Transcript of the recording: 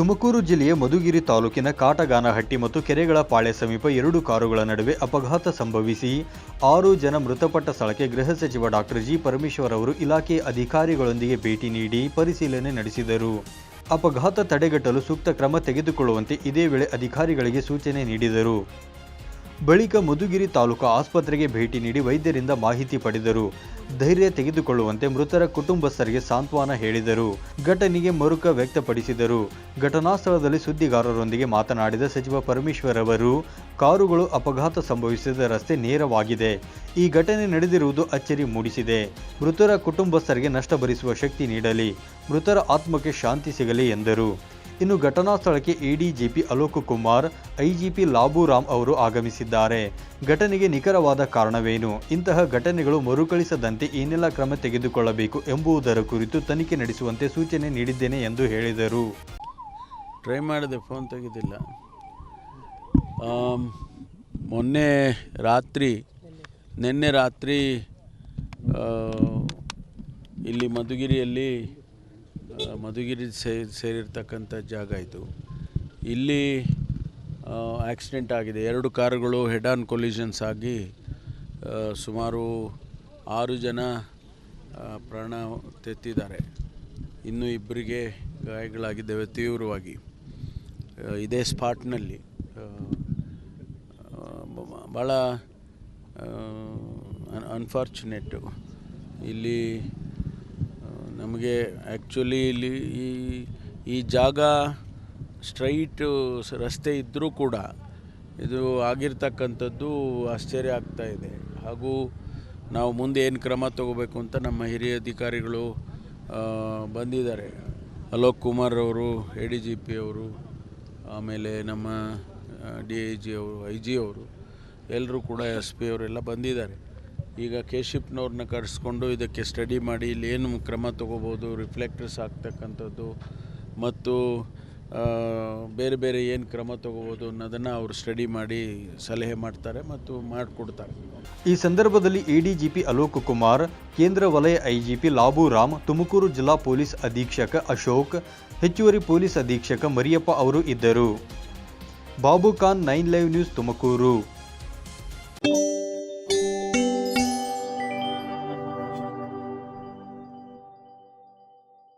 ತುಮಕೂರು ಜಿಲ್ಲೆಯ ಮಧುಗಿರಿ ತಾಲೂಕಿನ ಕಾಟಗಾನಹಟ್ಟಿ ಮತ್ತು ಕೆರೆಗಳ ಪಾಳೆ ಸಮೀಪ ಎರಡು ಕಾರುಗಳ ನಡುವೆ ಅಪಘಾತ ಸಂಭವಿಸಿ ಆರು ಜನ ಮೃತಪಟ್ಟ ಸ್ಥಳಕ್ಕೆ ಗೃಹ ಸಚಿವ ಡಾಕ್ಟರ್ ಜಿ ಪರಮೇಶ್ವರ್ ಅವರು ಇಲಾಖೆ ಅಧಿಕಾರಿಗಳೊಂದಿಗೆ ಭೇಟಿ ನೀಡಿ ಪರಿಶೀಲನೆ ನಡೆಸಿದರು. ಅಪಘಾತ ತಡೆಗಟ್ಟಲು ಸೂಕ್ತ ಕ್ರಮ ತೆಗೆದುಕೊಳ್ಳುವಂತೆ ಇದೇ ವೇಳೆ ಅಧಿಕಾರಿಗಳಿಗೆ ಸೂಚನೆ ನೀಡಿದರು. ಬಳಿಕ ಮಧುಗಿರಿ ತಾಲೂಕು ಆಸ್ಪತ್ರೆಗೆ ಭೇಟಿ ನೀಡಿ ವೈದ್ಯರಿಂದ ಮಾಹಿತಿ ಪಡೆದರು. ಧೈರ್ಯ ತೆಗೆದುಕೊಳ್ಳುವಂತೆ ಮೃತರ ಕುಟುಂಬಸ್ಥರಿಗೆ ಸಾಂತ್ವನ ಹೇಳಿದರು. ಘಟನೆಗೆ ಮರುಕ ವ್ಯಕ್ತಪಡಿಸಿದರು. ಘಟನಾ ಸ್ಥಳದಲ್ಲಿ ಸುದ್ದಿಗಾರರೊಂದಿಗೆ ಮಾತನಾಡಿದ ಸಚಿವ ಪರಮೇಶ್ವರ್ ಅವರು, ಕಾರುಗಳು ಅಪಘಾತ ಸಂಭವಿಸಿದ ರಸ್ತೆ ನೇರವಾಗಿದೆ. ಈ ಘಟನೆ ನಡೆದಿರುವುದು ಅಚ್ಚರಿ ಮೂಡಿಸಿದೆ. ಮೃತರ ಕುಟುಂಬಸ್ಥರಿಗೆ ನಷ್ಟ ಭರಿಸುವ ಶಕ್ತಿ ನೀಡಲಿ. ಮೃತರ ಆತ್ಮಕ್ಕೆ ಶಾಂತಿ ಸಿಗಲಿ ಎಂದರು. ಇನ್ನು ಘಟನಾ ಸ್ಥಳಕ್ಕೆ ಎಡಿಜಿಪಿ ಅಲೋಕ್ ಕುಮಾರ್, ಐಜಿಪಿ ಲಾಬುರಾಮ್ ಅವರು ಆಗಮಿಸಿದ್ದಾರೆ. ಘಟನೆಗೆ ನಿಖರವಾದ ಕಾರಣವೇನು? ಇಂತಹ ಘಟನೆಗಳು ಮರುಕಳಿಸದಂತೆ ಏನೆಲ್ಲ ಕ್ರಮ ತೆಗೆದುಕೊಳ್ಳಬೇಕು ಎಂಬುದರ ಕುರಿತು ತನಿಖೆ ನಡೆಸುವಂತೆ ಸೂಚನೆ ನೀಡಿದ್ದೇನೆ ಎಂದು ಹೇಳಿದರು. ಟ್ರೈ ಮಾಡಿದೆ, ಫೋನ್ ತೆಗೆದಿಲ್ಲ. ಮೊನ್ನೆ ರಾತ್ರಿ, ನಿನ್ನೆ ರಾತ್ರಿ ಇಲ್ಲಿ ಮಧುಗಿರಿಯಲ್ಲಿ ಮಧುಗಿರಿ ಸೇರಿ ಸೇರಿರ್ತಕ್ಕಂಥ ಜಾಗ ಇದು. ಇಲ್ಲಿ ಆಕ್ಸಿಡೆಂಟ್ ಆಗಿದೆ. ಎರಡು ಕಾರುಗಳು ಹೆಡ್ ಆನ್ ಕೊಲಿಷನ್ಸ್ ಆಗಿ ಸುಮಾರು ಆರು ಜನ ಪ್ರಾಣ ತೆತ್ತಿದ್ದಾರೆ. ಇನ್ನೂ ಇಬ್ಬರಿಗೆ ಗಾಯಗಳಾಗಿದ್ದಾವೆ ತೀವ್ರವಾಗಿ. ಇದೇ ಸ್ಪಾಟ್ನಲ್ಲಿ. ಭಾಳ ಅನ್ಫಾರ್ಚುನೇಟು. ಇಲ್ಲಿ ನಮಗೆ ಆ್ಯಕ್ಚುಲಿ ಇಲ್ಲಿ ಈ ಈ ಜಾಗ ಸ್ಟ್ರೈಟು ರಸ್ತೆ ಇದ್ದರೂ ಕೂಡ ಇದು ಆಗಿರ್ತಕ್ಕಂಥದ್ದು ಆಶ್ಚರ್ಯ ಆಗ್ತಾಯಿದೆ ಹಾಗೂ ನಾವು ಮುಂದೆ ಏನು ಕ್ರಮ ತಗೋಬೇಕು ಅಂತ ನಮ್ಮ ಹಿರಿಯ ಅಧಿಕಾರಿಗಳು ಬಂದಿದ್ದಾರೆ. ಅಲೋಕ್ ಕುಮಾರ್ ಅವರು ಎ ಡಿ ಜಿ ಪಿ ಅವರು, ಆಮೇಲೆ ನಮ್ಮ ಡಿ ಐ ಜಿ ಅವರು ಐ ಜಿ ಅವರು ಎಲ್ಲರೂ ಕೂಡ ಎಸ್ ಪಿ ಅವರೆಲ್ಲ ಬಂದಿದ್ದಾರೆ. ಈಗ ಕೇಶಿಪ್ನವ್ರನ್ನ ಕರೆಸ್ಕೊಂಡು ಇದಕ್ಕೆ ಸ್ಟಡಿ ಮಾಡಿ ಇಲ್ಲಿ ಏನು ಕ್ರಮ ತೊಗೋಬೋದು ರಿಫ್ಲೆಕ್ಟರ್ಸ್ ಆಗ್ತಕ್ಕಂಥದ್ದು ಮತ್ತು ಬೇರೆ ಬೇರೆ ಏನು ಕ್ರಮ ತಗೋಬೋದು ಅನ್ನೋದನ್ನು ಅವರು ಸ್ಟಡಿ ಮಾಡಿ ಸಲಹೆ ಮಾಡ್ತಾರೆ ಮತ್ತು ಮಾಡಿಕೊಡ್ತಾರೆ. ಈ ಸಂದರ್ಭದಲ್ಲಿ ಎಡಿಜಿಪಿ ಅಲೋಕ್ ಕುಮಾರ್, ಕೇಂದ್ರ ವಲಯ ಐ ಐಜಿಪಿ ಲಾಬುರಾಮ್ ತುಮಕೂರು ಜಿಲ್ಲಾ ಪೊಲೀಸ್ ಅಧೀಕ್ಷಕ ಅಶೋಕ್, ಹೆಚ್ಚುವರಿ ಪೊಲೀಸ್ ಅಧೀಕ್ಷಕ ಮರಿಯಪ್ಪ ಅವರು ಇದ್ದರು. Babu Khan nine live news Tumakuru.